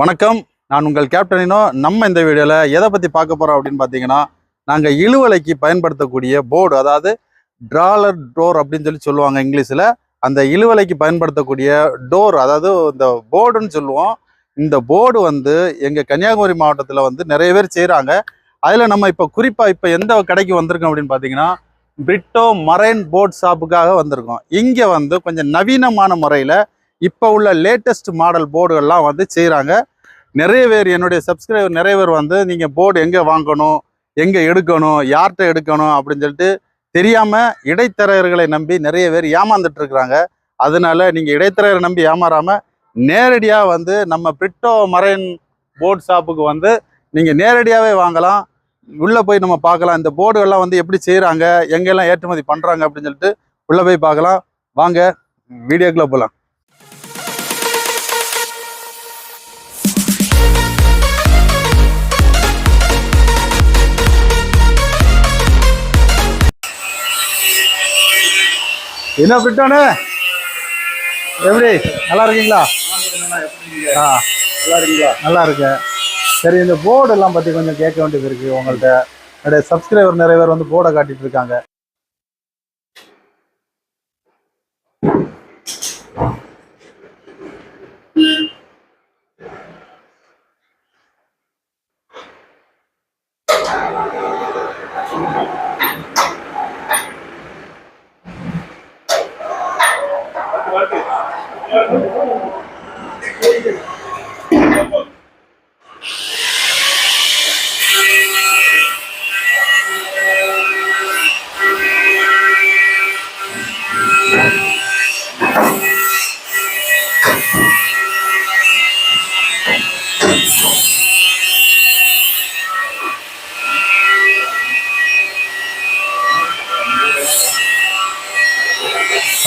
வணக்கம். நான் உங்கள் கேப்டனினோ நம்ம இந்த வீடியோவில் எதை பற்றி பார்க்க போகிறோம் அப்படின்னு பார்த்தீங்கன்னா நாங்கள் இழுவலைக்கு பயன்படுத்தக்கூடிய போர்டு அதாவது ட்ராலர் டோர் அப்படின்னு சொல்லி சொல்லுவாங்க இங்கிலீஷில். அந்த இழுவலைக்கு பயன்படுத்தக்கூடிய டோர் அதாவது இந்த போர்டுன்னு சொல்லுவோம். இந்த போர்டு வந்து எங்கள் கன்னியாகுமரி மாவட்டத்தில் வந்து நிறைய பேர் செய்கிறாங்க அதில் நம்ம இப்போ குறிப்பாக இப்போ எந்த கடைக்கு வந்திருக்கோம் அப்படின்னு பார்த்தீங்கன்னா பிரிட்டோ மரைன் போர்ட் ஷாப்புக்காக வந்திருக்கோம். இங்கே வந்து கொஞ்சம் நவீனமான முறையில் இப்போ உள்ள லேட்டஸ்ட் மாடல் போர்டுகள்லாம் வந்து செய்கிறாங்க நிறைய பேர் என்னுடைய சப்ஸ்கிரைபர் நிறைய பேர் வந்து நீங்கள் போர்டு எங்கே வாங்கணும்? எங்கே எடுக்கணும்? யார்கிட்ட எடுக்கணும்? அப்படின்னு சொல்லிட்டு தெரியாமல் இடைத்தரகர்களை நம்பி நிறைய பேர் ஏமாந்துட்டு இருக்கிறாங்க. அதனால நீங்கள் இடைத்தரகரை நம்பி ஏமாறாமல் நேரடியாக வந்து நம்ம பிரிட்டோ மரைன் போர்டு ஷாப்புக்கு வந்து நீங்கள் நேரடியாகவே வாங்கலாம். உள்ளே போய் நம்ம பார்க்கலாம். இந்த போர்டுகள்லாம் வந்து எப்படி செய்கிறாங்க எங்கெல்லாம் ஏற்றுமதி பண்ணுறாங்க அப்படின்னு சொல்லிட்டு உள்ளே போய் பார்க்கலாம். வாங்க வீடியோக்குள்ளே போகலாம் என்ன பிரிட்டானு எப்படி? நல்லா இருக்கீங்களா? ஆ. நல்லா இருக்கீங்களா நல்லா இருக்கேன். சரி இந்த போர்டு எல்லாம் பற்றி கொஞ்சம் கேட்க வேண்டியது இருக்கு உங்கள்கிட்ட என்னுடைய சப்ஸ்கிரைபர் நிறைய பேர் வந்து போர்டை காட்டிட்டு இருக்காங்க.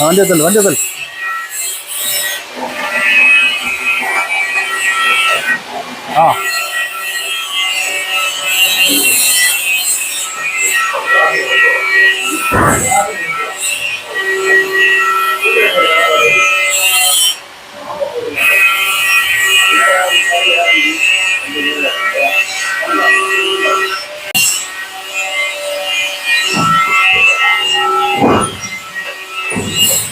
வண்டியத்தல் வண்டியத்தல் ஆ ஆ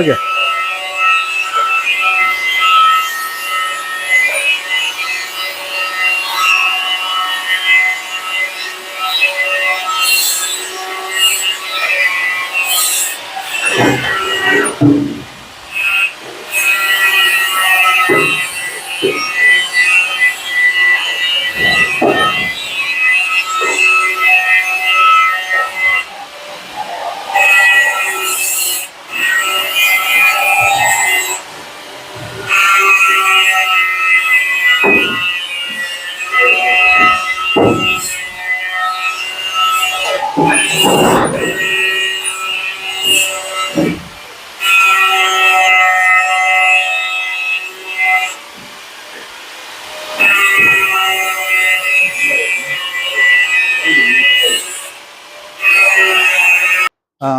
வருங்க ஆ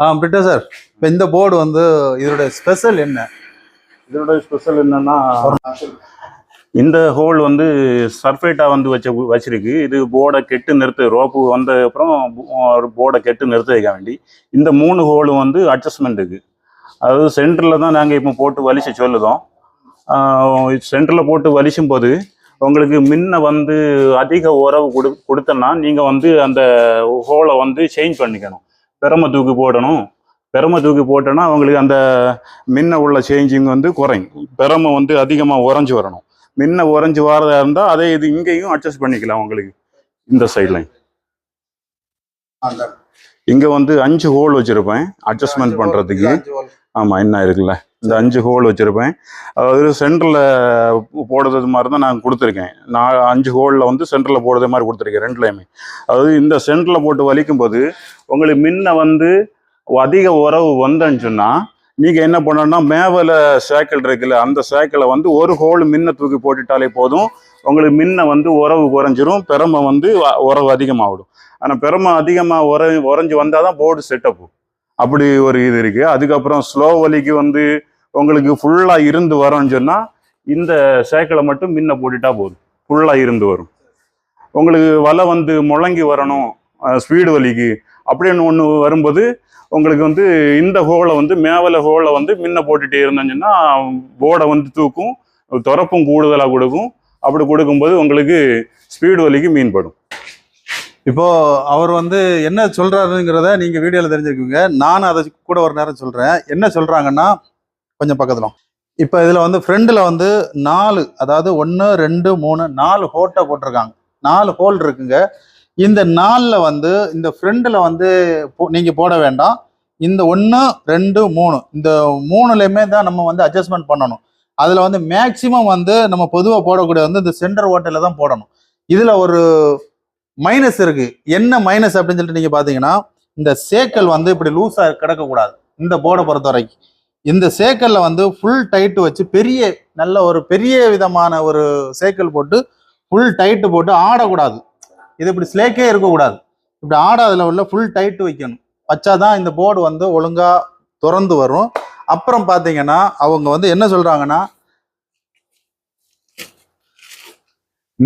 ஆ சார் இப்போ இந்த போர்டு வந்து இதோட ஸ்பெஷல் என்ன? இதோட ஸ்பெஷல் என்னன்னா இந்த ஹோல் வந்து சர்ஃபேட்டாக வந்து வச்ச வச்சிருக்கு. இது போர்டை கெட்டு நிறுத்த ரோப்பு வந்த அப்புறம் போர்டை கெட்டு நிறுத்த வைக்க வேண்டி. இந்த மூணு ஹோலும் வந்து அட்ஜஸ்ட்மெண்ட்டுக்கு அதாவது சென்டரில் தான் நாங்கள் இப்போ போட்டு வலிச்சு சொல்லுதோம். சென்டரில் போட்டு வலிச்சும் போது உங்களுக்கு முன்ன வந்து அதிக உறவு கொடு கொடுத்தோன்னா நீங்கள் வந்து அந்த ஹோலை வந்து சேஞ்ச் பண்ணிக்கணும். பெரம தூக்கி போடணும். பெரம தூக்கி போட்டோன்னா அவங்களுக்கு அந்த முன்ன உள்ள சேஞ்சிங் வந்து குறையும். பெரம வந்து அதிகமாக உறைஞ்சி வரணும். முன்ன உறைஞ்சு வரதா இருந்தால் அதே இது இங்கேயும் அட்ஜஸ்ட் பண்ணிக்கலாம் உங்களுக்கு. இந்த சைட்லையும் இங்கே வந்து அஞ்சு ஹோல் வச்சுருப்பேன். அட்ஜஸ்ட்மெண்ட் பண்ணுறதுக்கு ஆமாம் என்ன இருக்குல்ல? இந்த அஞ்சு ஹோல் வச்சிருப்பேன். அதாவது சென்டரில் போடுறது மாதிரி தான் நான் கொடுத்துருக்கேன். நான் அஞ்சு ஹோலில் வந்து சென்டரில் போடுறது மாதிரி கொடுத்துருக்கேன் ரெண்டுலையுமே. அதாவது இந்த சென்டரில் போட்டு வலிக்கும் போது உங்களுக்கு முன்ன வந்து அதிக உறவு வந்தேன்னு சொன்னால் நீங்கள் என்ன பண்ணணும்னா மேவல சேக்கிள் இருக்குல்ல அந்த சேக்கிளை வந்து ஒரு ஹோல் மின்ன தூக்கி போட்டுட்டாலே போதும். உங்களுக்கு மின்ன வந்து உறவு குறைஞ்சிரும் பெருமை வந்து வ- உறவு அதிகமாகிடும். ஆனால் பெருமை அதிகமாக உற உறைஞ்சி வந்தால் தான் போர்டு செட்டப் அப்படி ஒரு இது இருக்குது அதுக்கப்புறம் ஸ்லோ வலிக்கு வந்து உங்களுக்கு ஃபுல்லாக இருந்து வரோம்னு சொன்னால் இந்த சேக்கிளை மட்டும் மின்ன போட்டுட்டா போதும். ஃபுல்லாக இருந்து வரும். உங்களுக்கு வலை வந்து முழங்கி வரணும் ஸ்பீடு வலிக்கு. அப்படின்னு ஒன்று வரும்போது உங்களுக்கு வந்து இந்த ஹோலை வந்து மேவல ஹோலை வந்து முன்ன போட்டுட்டே இருந்தோம்னா போர்டை வந்து தூக்கும் துறப்பும் கூடுதலாக கொடுக்கும். அப்படி கொடுக்கும்போது உங்களுக்கு ஸ்பீடு வலிக்கு மீன்படும் இப்போது இப்போ அவர் வந்து என்ன சொல்றாருங்கிறத நீங்க வீடியோல தெரிஞ்சிருக்கீங்க. நானும் அதை கூட ஒரு நேரம் சொல்றேன். என்ன சொல்றாங்கன்னா கொஞ்சம் பக்கத்துல. இப்போ இதில் வந்து ஃப்ரெண்டில் வந்து நாலு அதாவது ஒன்று ரெண்டு மூணு நாலு ஹோட்டை போட்டிருக்காங்க. நாலு ஹோல் இருக்குங்க. இந்த நாளில் வந்து இந்த ஃப்ரெண்டில் வந்து போ- போட வேண்டாம். இந்த ஒன்று ரெண்டு மூணு. இந்த மூணுலையுமே தான் நம்ம வந்து அட்ஜஸ்ட்மெண்ட் பண்ணணும். அதில் வந்து மேக்சிமம் வந்து நம்ம பொதுவாக போடக்கூடிய வந்து இந்த சென்டர் ஓட்டையில் தான் போடணும். இதில் ஒரு மைனஸ் இருக்குது என்ன மைனஸ் அப்படின்னு சொல்லிட்டு நீங்கள் பார்த்தீங்கன்னா இந்த சேக்கல் வந்து இப்படி லூஸாக கிடக்கக்கூடாது. இந்த போர்டை பொறுத்த வரைக்கும். இந்த சேக்கலில் வந்து ஃபுல் டைட்டு வச்சு பெரிய நல்ல ஒரு பெரிய விதமான ஒரு சேக்கல் போட்டு ஃபுல் டைட்டு போட்டு ஆடக்கூடாது. இது இப்படி ஸ்லேக்கே இருக்கக்கூடாது. இப்படி ஆடாதுல உள்ள ஃபுல் டைட்டு வைக்கணும். வச்சாதான் இந்த போர்டு வந்து ஒழுங்காக திறந்து வரும். அப்புறம் பார்த்தீங்கன்னா அவங்க வந்து என்ன சொல்கிறாங்கன்னா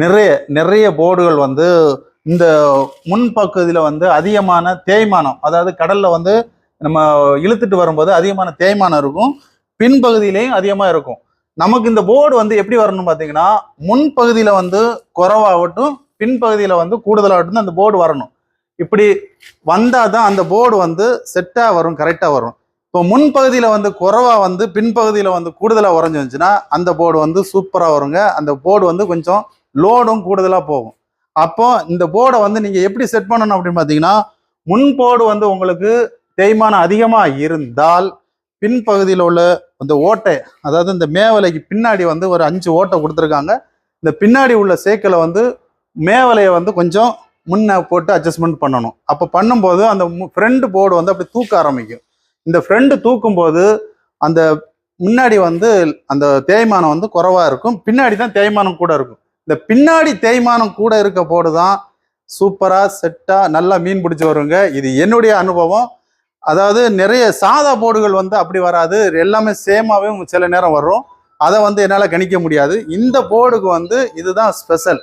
நிறைய நிறைய போர்டுகள் வந்து இந்த முன்பகுதியில் வந்து அதிகமான தேய்மானம் அதாவது கடலில் வந்து நம்ம இழுத்துட்டு வரும்போது அதிகமான தேய்மானம் இருக்கும். பின்பகுதியிலையும் அதிகமாக இருக்கும். நமக்கு இந்த போர்டு வந்து எப்படி வரணும் பார்த்தீங்கன்னா முன்பகுதியில் வந்து குறவாகட்டும் பின்பகுதியில் வந்து கூடுதலாகட்டும் அந்த போர்டு வரணும். இப்படி வந்தால் தான் அந்த போர்டு வந்து செட்டாக வரும் கரெக்டாக வரும். இப்போ முன்பகுதியில் வந்து குறவாக வந்து பின்பகுதியில் வந்து கூடுதலாக உறைஞ்சி வந்துச்சுன்னா அந்த போர்டு வந்து சூப்பராக வருங்க. அந்த போர்டு வந்து கொஞ்சம் லோடும் கூடுதலாக போகும். அப்போ இந்த போர்டை வந்து நீங்கள் எப்படி செட் பண்ணணும் அப்படின்னு பார்த்தீங்கன்னா முன் போர்டு வந்து உங்களுக்கு தேய்மானம் அதிகமாக இருந்தால் பின்பகுதியில் உள்ள அந்த ஓட்டை அதாவது இந்த மேவலைக்கு பின்னாடி வந்து ஒரு அஞ்சு ஓட்டை கொடுத்துருக்காங்க. இந்த பின்னாடி உள்ள சேக்கில் வந்து மேவலையை வந்து கொஞ்சம் முன்ன போட்டு அட்ஜஸ்ட்மெண்ட் பண்ணணும். அப்போ பண்ணும்போது அந்த ஃப்ரண்ட் போர்டு வந்து அப்படி தூக்க ஆரம்பிக்கும். இந்த ஃப்ரண்ட் தூக்கும்போது அந்த முன்னாடி வந்து அந்த தேய்மானம் வந்து குறைவாக இருக்கும். பின்னாடி தான் தேய்மானம் கூட இருக்கும். இந்த பின்னாடி தேய்மானம் கூட இருக்க போர்டு தான் சூப்பராக செட்டாக நல்லா மீன் பிடிச்சி வருங்க. இது என்னுடைய அனுபவம். அதாவது நிறைய சாதா போர்டுகள் வந்து அப்படி வராது. எல்லாமே சேமாகவே சில நேரம் வரும். அதை வந்து என்னால் கணிக்க முடியாது. இந்த போர்டுக்கு வந்து இதுதான் ஸ்பெஷல்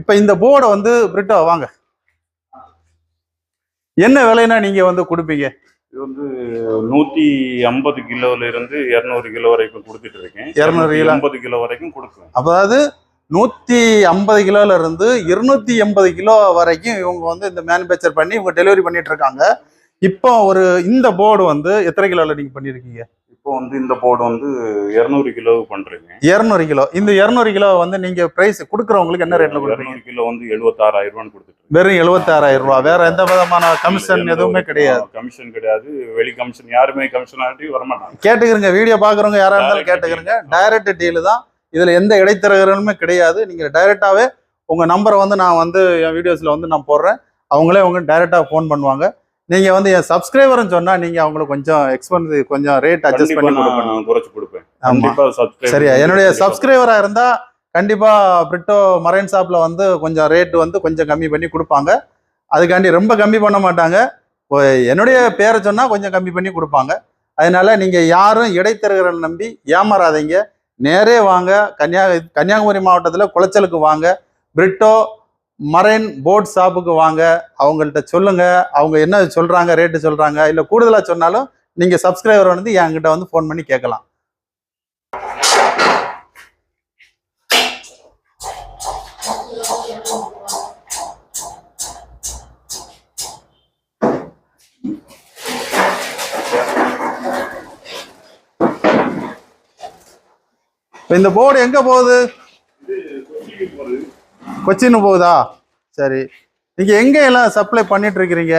இப்போ இந்த போர்டை வந்து பிரிட்டோ வாங்க. என்ன விலைனா நீங்கள் வந்து கொடுப்பீங்க? இது வந்து நூற்றி ஐம்பது கிலோல இருந்து இரநூறு கிலோ வரைக்கும் கொடுத்துட்டு இருக்கேன். 200 கிலோ. ஐம்பது கிலோ வரைக்கும் கொடுக்குறேன் அதாவது நூற்றி ஐம்பது கிலோல இருந்து இருநூத்தி எண்பது கிலோ வரைக்கும் இவங்க வந்து இந்த மேனுஃபேக்சர் பண்ணி இவங்க டெலிவரி பண்ணிட்டு இருக்காங்க. இப்போ ஒரு இந்த போர்டு வந்து எத்தனை கிலோல நீங்க பண்ணிருக்கீங்க? இப்போ வந்து இந்த போர்டு வந்து இரநூறு கிலோ பண்றேங்க. இரநூறு கிலோ. இந்த இரநூறு கிலோ வந்து நீங்க பிரைஸ் கொடுக்குறவங்களுக்கு என்ன ரேட்ல இரநூறு கிலோ வந்து எழுபத்தாறாயிரம் ரூபான்னு கொடுத்துட்டு. வெறும் எழுபத்தாறாயிரம் ரூபாய் வேற எந்த விதமான கமிஷன் எதுவுமே கிடையாது. கமிஷன் கிடையாது. வெளி கமிஷன் யாருமே கமிஷன் ஆட்டி வரமாட்டாங்க கேட்டுக்கிறங்க. வீடியோ பாக்குறவங்க யாரா இருந்தாலும் கேட்டுக்கிறங்க. டைரக்ட் டீல் தான். இதுல எந்த இடைத்தரகர்களுமே கிடையாது. நீங்க டைரக்டாவே உங்க நம்பரை வந்து நான் வந்து என் வீடியோஸ்ல வந்து நான் போடுறேன். அவங்களே உங்க டைரக்டா ஃபோன் பண்ணுவாங்க. நீங்க வந்து என் சப்ஸ்கிரைபர்னு சொன்னா நீங்க அவங்களுக்கு கொஞ்சம் எக்ஸ்பென்ஸ் கொஞ்சம் ரேட் அட்ஜஸ்ட் பண்ணி நான் குறைச்சு கொடுப்பேன். ஆமா. சரியா. என்னுடைய. சப்ஸ்கிரைபரா இருந்தா கண்டிப்பா பிரிட்டோ மரைன் ஷாப்ல வந்து கொஞ்சம் ரேட் வந்து கொஞ்சம் கம்மி பண்ணி கொடுப்பாங்க. அதுக்காண்டி ரொம்ப கம்மி பண்ண மாட்டாங்க. என்னுடைய பேரை சொன்னா கொஞ்சம் கம்மி பண்ணி கொடுப்பாங்க. அதனால நீங்க யாரும் இடைத்தரகரை நம்பி ஏமாறாதீங்க. நேரே வாங்க. கன்னியா கன்னியாகுமரி மாவட்டத்தில் குளச்சலுக்கு வாங்க. பிரிட்டோ மரைன் போட் ஷாப்புக்கு வாங்க. அவங்கள்ட்ட சொல்லுங்க. அவங்க என்ன சொல்றாங்க ரேட்டு சொல்றாங்க இல்லை கூடுதலாக சொன்னாலும் நீங்க சப்ஸ்கிரைபர் வந்து என்கிட்ட வந்து ஃபோன் பண்ணி கேட்கலாம். இப்போ இந்த போர்டு எங்க போகுது? கொச்சின் போகுதா? சரி. நீங்க எங்க எல்லாம் சப்ளை பண்ணிட்டு இருக்கிறீங்க?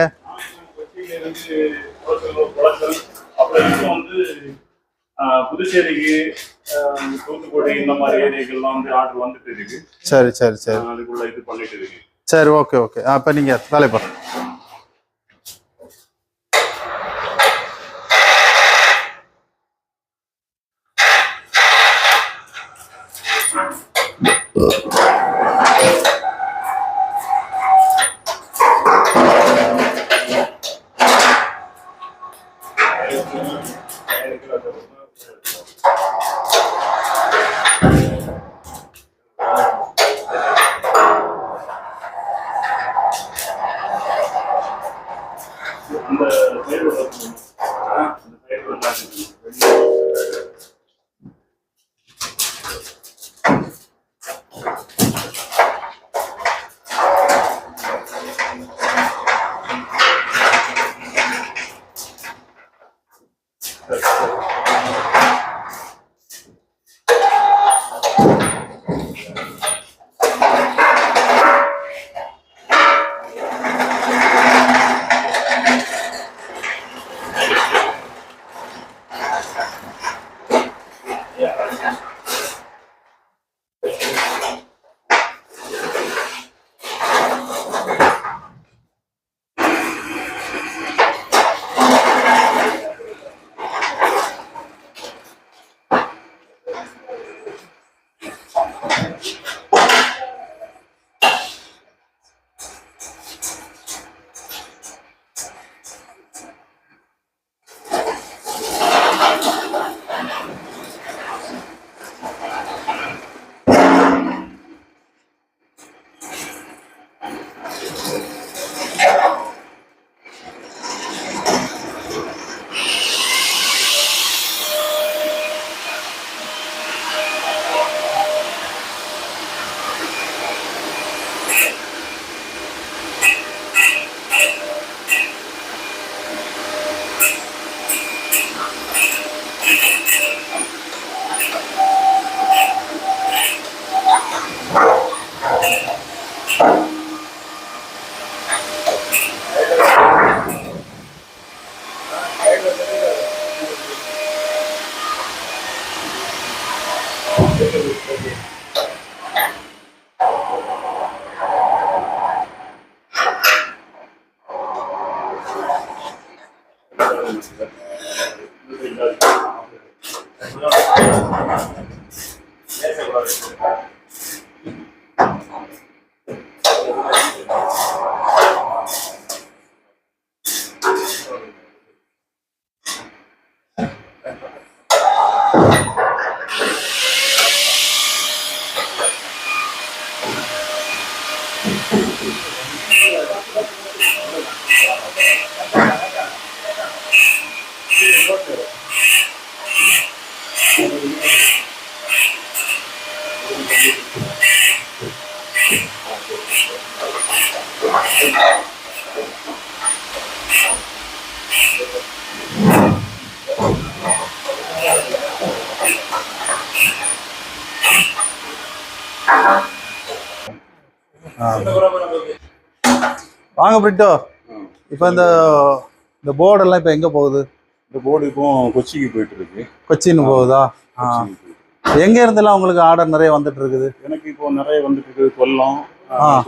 புதுச்சேரிக்கு தூத்துக்குடி இந்த மாதிரி ஏரியாக்கெல்லாம் வந்து ஆர்டர் வந்துட்டு இருக்கு. சரி சரி சரி. அதுக்குள்ள இது பண்ணிட்டு இருக்கு. சரி ஓகே ஓகே அப்போ நீங்கள் வேலை அந்த வாங்க பிரிட்டோ. இப்போ இந்த இந்த போர்டெல்லாம் இப்போ எங்கே போகுது? இந்த போர்டு இப்போ கொச்சிக்கு போயிட்டு இருக்கு கொச்சின் போகுதா. எங்க இருந்தெல்லாம் உங்களுக்கு ஆர்டர் நிறைய வந்துட்டு இருக்குது எனக்கு இப்போ நிறைய வந்துட்டு இருக்கு கொல்லம்.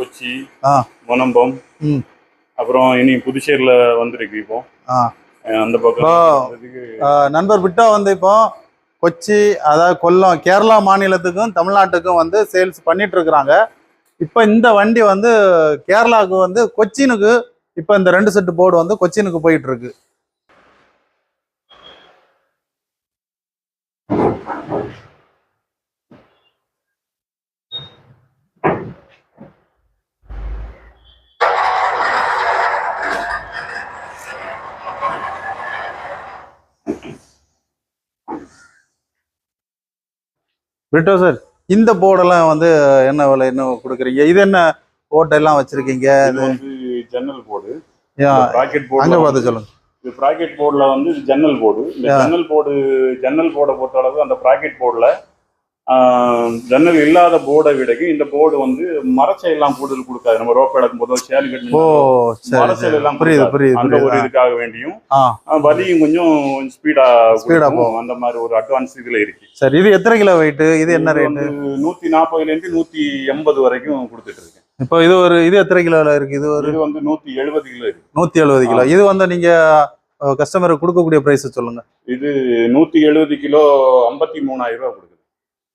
கொச்சி முனம்பம் அப்புறம் இனி புதுச்சேரியில வந்திருக்கு இப்போ. அந்த பக்கம் நண்பர் பிட்டோ வந்து இப்போ கொச்சி அதாவது கொல்லம் கேரளா மாநிலத்துக்கும் தமிழ்நாட்டுக்கும் வந்து சேல்ஸ் பண்ணிட்டு இருக்கிறாங்க இப்போ இந்த வண்டி வந்து கேரளாவுக்கு வந்து கொச்சினுக்கு இப்போ இந்த ரெண்டு செட்டு போர்டு வந்து கொச்சினுக்கு போயிட்டு இருக்கு பிரிட்டோ சார். இந்த போர்டெல்லாம் வந்து என்ன விலை என்ன கொடுக்குறீங்க? இது என்ன ஓட்டெல்லாம் வச்சிருக்கீங்க? இது வந்து ஜன்னல் போர்டு யா, ப்ராக்கெட் அங்க போர்டு பார்த்து சொல்லுங்க. இது ப்ராக்கெட் போர்டில் வந்து ஜன்னல் போர்டு இந்த. ஜன்னல் போர்டு ஜன்னல் போர்டை பொறுத்த அளவு அந்த ப்ராக்கெட் போர்டில் ஜன்னல் இல்லாத போர்டை விடக்கு. இந்த போர்டு வந்து மரச்சை எல்லாம் கூடுதல் கொடுக்காது. நம்ம ரோப் எடுக்கும் போதோ சேலு கட்டு எல்லாம் புரியுது. புரியுது அந்த ஒரு இதுக்காக வேண்டியும் வலியும் கொஞ்சம் ஸ்பீடா ஆ போகும். அந்த மாதிரி ஒரு அட்வான்ஸ் இதுல இருக்கு. சரி இது எத்தனை கிலோ வெயிட் இது என்ன ரேட் நூத்தி நாற்பதுல இருந்து நூத்தி எண்பது வரைக்கும் கொடுத்துட்டு இருக்கேன் இப்போ இது ஒரு இது எத்தனை கிலோல இருக்கு? இது ஒரு இது வந்து நூத்தி எழுபது கிலோ இருக்கு. நூத்தி எழுபது கிலோ இது வந்து நீங்க கஸ்டமருக்கு கொடுக்கக்கூடிய பிரைஸ் சொல்லுங்க. இது நூத்தி எழுபது கிலோ ஐம்பத்தி மூணாயிரம் ரூபாய்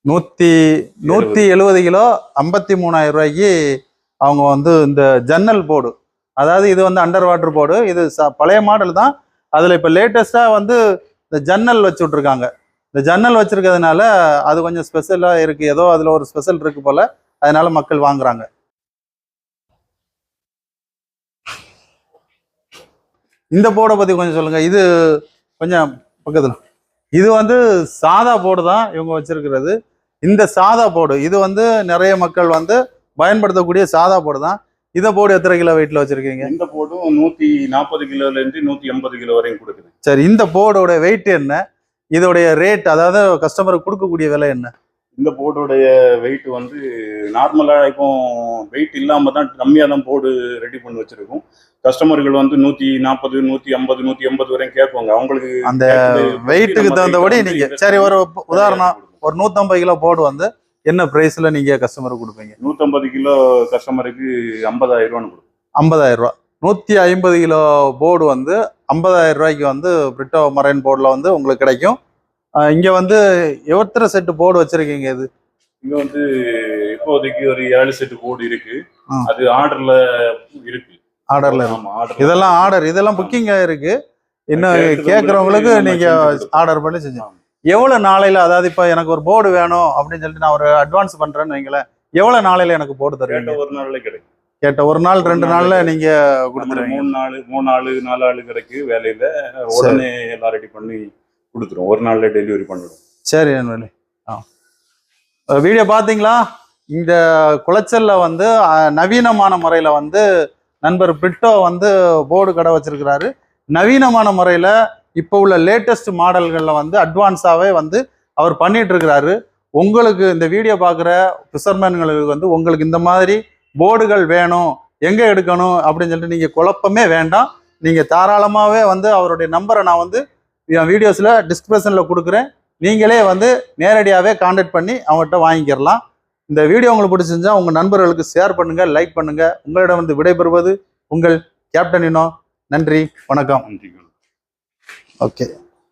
நூத்தி நூத்தி எழுபது கிலோ ஐம்பத்தி மூணாயிரம் ரூபாய்க்கு அவங்க வந்து இந்த ஜன்னல் போர்டு. அதாவது இது வந்து அண்டர் வாட்டர் போர்டு. இது ச- பழைய மாடல் தான். அதுல இப்ப லேட்டஸ்டா வந்து இந்த ஜன்னல் வச்சு விட்ருக்காங்க இந்த ஜன்னல் வச்சிருக்கிறதுனால அது கொஞ்சம் ஸ்பெஷலா இருக்கு. ஏதோ அதுல ஒரு ஸ்பெஷல் இருக்கு போல. அதனால மக்கள் வாங்குறாங்க. இந்த போர்டை பத்தி கொஞ்சம் சொல்லுங்க. இது கொஞ்சம் பக்கத்துல. இது வந்து சாதா போர்டு தான் இவங்க வச்சிருக்கிறது. இந்த சாதா போர்டு இது வந்து நிறைய மக்கள் வந்து பயன்படுத்தக்கூடிய சாதா போர்டு தான். இதை போர்டு எத்தனை கிலோ வெயிட்ல வச்சிருக்கீங்க? இந்த போர்டும் நூத்தி நாற்பது கிலோல இருந்து நூத்தி எண்பது கிலோ வரையும் கொடுக்குது. சரி இந்த போர்டோட வெயிட் என்ன? இதோடைய ரேட் அதாவது கஸ்டமருக்கு கொடுக்கக்கூடிய விலை என்ன? இந்த போர்டோடைய வெயிட் வந்து நார்மலா இப்போ வெயிட் இல்லாம தான் கம்மியா தான் போர்டு ரெடி பண்ணி வச்சிருக்கோம். கஸ்டமர்கள் வந்து நூத்தி நாற்பது நூத்தி ஐம்பது நூத்தி எண்பது வரையும் கேட்பாங்க. அவங்களுக்கு அந்த வெயிட்டுக்கு தகுந்தபடி weight நீங்க வந்து சரி ஒரு உதாரணம். ஒரு நூத்தம்பது கிலோ போர்டு வந்து என்ன பிரைஸ்ல நீங்க கஸ்டமருக்கு கொடுப்பீங்க? நூத்தம்பது கிலோ கஸ்டமருக்கு ஐம்பதாயிரம் ரூபான்னு கொடுக்கும் ஐம்பதாயிரம் ரூபா. நூத்தி ஐம்பது கிலோ போர்டு வந்து ஐம்பதாயிரம் ரூபாய்க்கு வந்து பிரிட்டோ மரைன் போர்டில் வந்து உங்களுக்கு கிடைக்கும். இங்க வந்து எத்தனை செட்டு போர்டு வச்சிருக்கீங்க இது? இங்க வந்து இப்போதைக்கு ஒரு ஏழு செட்டு போர்டு இருக்கு. அது ஆர்டர்ல இருக்கு. ஆர்டர்ல ஆர்டர் இதெல்லாம் ஆர்டர் இதெல்லாம் புக்கிங் இருக்கு. இன்னும் கேட்கறவங்களுக்கு கேட்கறவங்களுக்கு நம்ம நீங்க செஞ்சு கொடுப்போம். ஆர்டர் பண்ணி செஞ்சு ஆமா. எவ்வளவு நாளையில அதாவது இப்ப எனக்கு ஒரு போர்டு வேணும் அப்படின்னு சொல்லிட்டு நான் ஒரு அட்வான்ஸ் பண்றேன்னு வைங்களேன். எவ்வளவு நாளையில எனக்கு போர்டு தருவீங்க? ஒரு நாள்ல கிடைக்கும். கேட்ட ஒரு நாள் ரெண்டு நாள்ல. நீங்க கொடுத்துருவீங்க. மூணு நாள் மூணு நாள் நாலு நாள் கிடைக்கு வேலையில. உடனே எல்லாம் ரெடி பண்ணி கொடுத்துரும் ஒரு நாள்ல டெலிவரி பண்ணிடும் சரி அன்வலி. ஆ. வீடியோ பார்த்தீங்களா? இந்த குளச்சல்ல வந்து நவீனமான முறையில வந்து நண்பர் பிரிட்டோ வந்து போர்டு கடை வச்சிருக்கிறாரு. நவீனமான முறையில இப்போ உள்ள லேட்டஸ்ட் மாடல்களில் வந்து அட்வான்ஸாகவே வந்து அவர் பண்ணிட்டு இருக்கிறாரு உங்களுக்கு இந்த வீடியோ பார்க்குற ஃபிஷர்மேன்களுக்கு வந்து உங்களுக்கு இந்த மாதிரி போர்டுகள் வேணும் எங்கே எடுக்கணும் அப்படின்னு சொல்லிட்டு நீங்கள் குழப்பமே வேண்டாம். நீங்கள் தாராளமாகவே வந்து அவருடைய நம்பரை நான் வந்து என் வீடியோஸில் டிஸ்கிரிப்ஷனில் கொடுக்குறேன். நீங்களே வந்து நேரடியாகவே காண்டாக்ட் பண்ணி அவங்ககிட்ட வாங்கிக்கிறலாம் இந்த வீடியோ உங்களுக்கு பிடிச்சிருந்தா உங்கள் நண்பர்களுக்கு ஷேர் பண்ணுங்கள் லைக் பண்ணுங்கள் உங்களிடம் வந்து விடைபெறுவது உங்கள் கேப்டன் இன்னோ நன்றி வணக்கம். நன்றி ஓகே